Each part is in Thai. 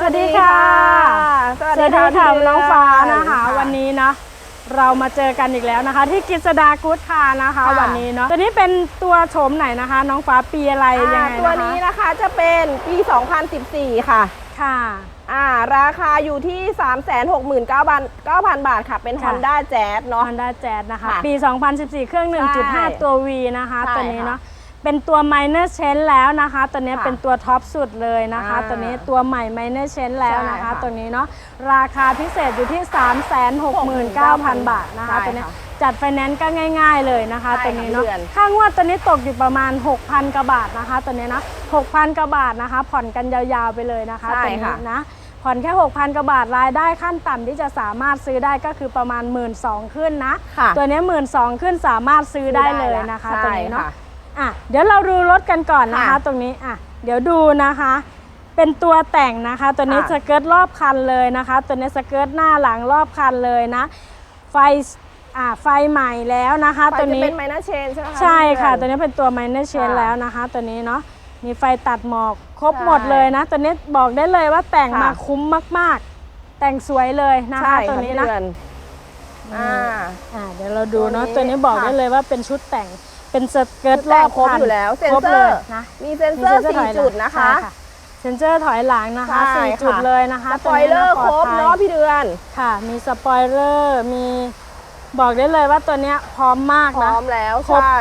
สวัสดีค่ะ สวัสดีค่ะค่ะพี่เดืน้องฟ้านะคะค่ะวันนี้นะ เรามาเจอกันอีกแล้วนะคะ ที่กิษดากู๊ดคาร์นะคะค่ะวันนี้เนาะตัวนี้เป็นตัวโฉมไหนนะคะ น้องฟ้าปีอะไรยังอ่าไงตัวนะคะนี้นะคะจะเป็นปี 2014 ค่ะ ค่ะอ่าราคาอยู่ที่ 369,000 9,000 บาทค่ะ เป็นค่ะ Honda Jazz เนาะ Honda Jazz นะคะค่ะปี 2014 เครื่องใช่1.5 ตัว V นะคะใช่ตัวนี้ค่ะเนาะ เป็นตัว minor change แล้วนะคะ ตัวนี้ค่ะเป็นตัวท็อปสุดเลยนะคะ อ่าตัวนี้ตัวใหม่ minor change แล้วนะคะใช่ค่ะตัวนี้เนาะราคาพิเศษอยู่ที่ 369,000 บาทนะคะใช่ตัวนี้ค่ะจัดไฟแนนซ์ก็ง่าย ๆ เลยนะคะ ใช่ตัวนี้เนาะค่ะเดือน ค่างวดตัวนี้ตกอยู่ประมาณ 6,000กว่าบาทนะคะ ตัวนี้นะ6,000กว่าบาทนะคะ ผ่อนกันยาวๆไปเลยนะคะ ใช่ตัวนี้ค่ะ นะผ่อนแค่ 6,000กว่าบาทรายได้ขั้นต่ำที่จะสามารถซื้อได้ก็คือประมาณ 1 2ื่นขึ้นนะ ค่ะ ตัวนี้หมื่นสองขึ้นสามารถซื้อได้เลยนะคะใช่ตรงนี้เนาะค่ะ อะเดี๋ยวเราดูรถกันก่อนนะคะ ค่ะตรงนี้อะเดี๋ยวดูนะคะ เป็นตัวแต่งนะคะ ตัวนี้ค่ะ สเกิร์ตรอบคันเลยนะคะ ตัวนี้สเกิร์ตหน้าหลังรอบคันเลยนะ ไฟอ่าไฟใหม่แล้วนะคะ ไฟตัวจะนี้เป็น Minor Change ใช่ไหมคะใช่ค่ะพี่ตัวเดือน นี้เป็นตัว minor change ค่ะแล้วนะคะ ตัวนี้เนาะมีไฟตัดหมอกครบใช่หมดเลยนะ ตัวนี้บอกได้เลยว่าแต่งค่ะ มาคุ้มมากๆ แต่งสวยเลยนะคะ ใช่ตัวค่ะนี้พี่นะเดือนอ่า อ่าเดี๋ยวเราดูเนาะตัตัววนี้นี้บอกค่ะ ได้เลยว่าเป็นชุดแต่ง เป็นสเกิร์ตรแต่องบครบคันอยู่แล้วเซ็นครบเซอเลยร์นะมีเซ็นเซอร์ถอยหลัง4จุดนะคะใช่เซนเซอร์ถอยหลังนะคะใช่สี่ค่ะจุดเลยนะคะสปอยเลอร์ตัวครบนี้เนาะปลอดภัยพี่เดือนค่ะ มีสปอยเลอร์มีบอกได้เลยว่าตัวเนี้ยพร้อมมากพร้นะอมแล้วครบใช่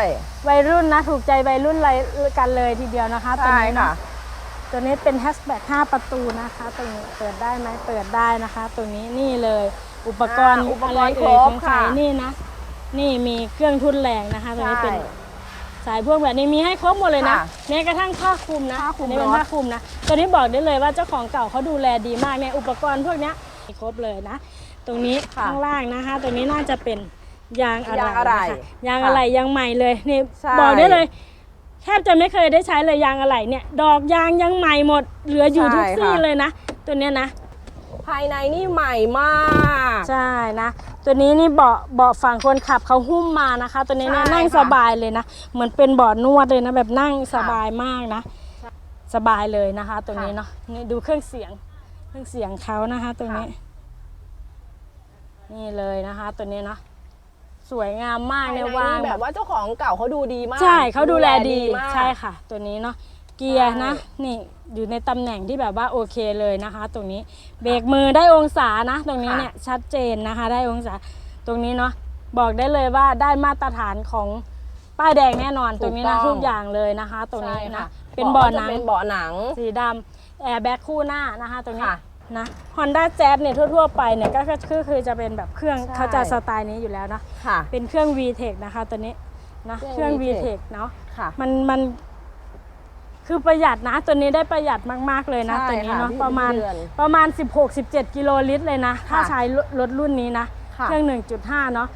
วัยรุ่นนะถูกใจวัยรุ่นเลยกันเลยทีเดียวนะคะตัวใช่นี้ค่ะนะตัวนี้เป็นแฮชแบ็ก5ประตูนะคะตรงนี้เปิดได้ไหมเปิดได้นะคะ ตรงนี้นี่เลย อุปกรณ์อ่าอุปกรณ์อะไรเอ่ยครบของใครค่ะนี่นะ นี่มีเครื่องทุนแรงนะคะ ตัวนี้เป็นใช่ สายพวกแบบนี้มีให้ครบหมดเลยนะค่ะแม้กระทั่งผ้าคลุมนะผ้าคลุมอันนี้เป็นรถ ผ้าคลุมนะตัวนี้บอกได้เลยว่าเจ้าของเก่าเขาดูแลดีมากเนี่ยอุปกรณ์พวกเนี้ยมีครบเลยนะ ตรงนี้ค่ะข้างล่างนะคะ ตรงนี้น่าจะเป็นยางอะไรยางอะไรนะคะยางค่ะอะไรยางใหม่เลยนี่ใช่ บอกได้เลยแทบจะไม่เคยได้ใช้เลยยางอะไรเนี่ย ดอกยางยังใหม่หมด เหลืออยู่ใช่ทุกซี่ค่ะเลยนะ ตัวเนี้ยนะ ภายในนี่ใหม่มาก ใช่นะ ตัวนี้นี่เบาะเบาะฝั่งคนขับเขาหุ้มมานะคะ ตัวนี้เนี่ยใช่นั่งค่ะ สบายเลยนะเหมือนเป็นเบาะนวดเลยนะแบบนั่งสบายมากนะ สบายเลยนะคะตรงนี้ค่ะเนาะนี่ดูเครื่องเสียง เครื่องเสียงเขานะคะตรงนี้ค่ะนี่เลยนะคะ ตัวนี้เนาะสวยงามมากภายในเนี่ยนี่วางแบบว่าเจ้าของเก่าเขาดูดีมากใช่เขาดูแลดีมาก ใช่ค่ะ ตัวนี้เนาะ เกียร์ใช่นะนี่อยู่ในตำแหน่งที่แบบว่าโอเคเลยนะคะ ตรงนี้เบรกมือได้องศานะ ตรงนี้ค่ะเนี่ยชัดเจนนะคะ ได้องศาตรงนี้เนาะบอกได้เลยว่าได้มาตรฐานของป้ายแดงแน่นอนตรงนี้นะทุกอย่างเลยนะคะ ตรงนี้ใช่นะค่ะเป็นเบาะหนังจะเป็นเบาะหนัง สีดำแอร์แบ็คคู่หน้านะคะ ตรงนี้ค่ะนะ Honda Jazz เนี่ยทั่วๆไปเนี่ยก็คือคือจะเป็นแบบเครื่องใช่เขาจะสไตล์นี้อยู่แล้วนะค่ะเป็นเครื่อง VTEC นะคะตัวนี้นะเคเครื่รื่อองง VTEC VTEC เนาะค่ะมันมัน คือประหยัดนะตัวนี้ได้ประหยัดมากๆเลยนะใช่ตัวนี้ค่ะเนาะพี่ประมาณ เดือน ประมาณ 16-17 กิโลลิตรเลยนะ ถ้าค่ะใช้รถรุ่นนี้นะ ค่ะ เครื่อง 1.5 เนาะ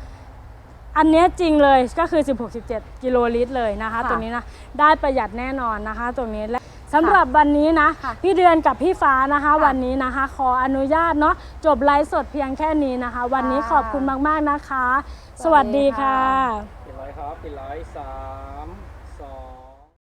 อันเนี้ยจริงเลยก็คือ 16-17 กิโลลิตรเลยนะคะ ค่ะตรงนี้นะ ได้ประหยัดแน่นอนนะคะ ตรงนี้และสำหรับวันนี้นะ ค่ะพี่เดือนกับพี่ฟ้านะคะค่ะวันนี้นะคะ ขออนุญาตเนาะจบไลฟ์สดเพียงแค่นี้นะคะ วันนี้ค่ะขอบคุณมากๆนะคะสสวัวัสสดีดีค่ะค่ะ ปิดร้อยครับปิดร้อยสาม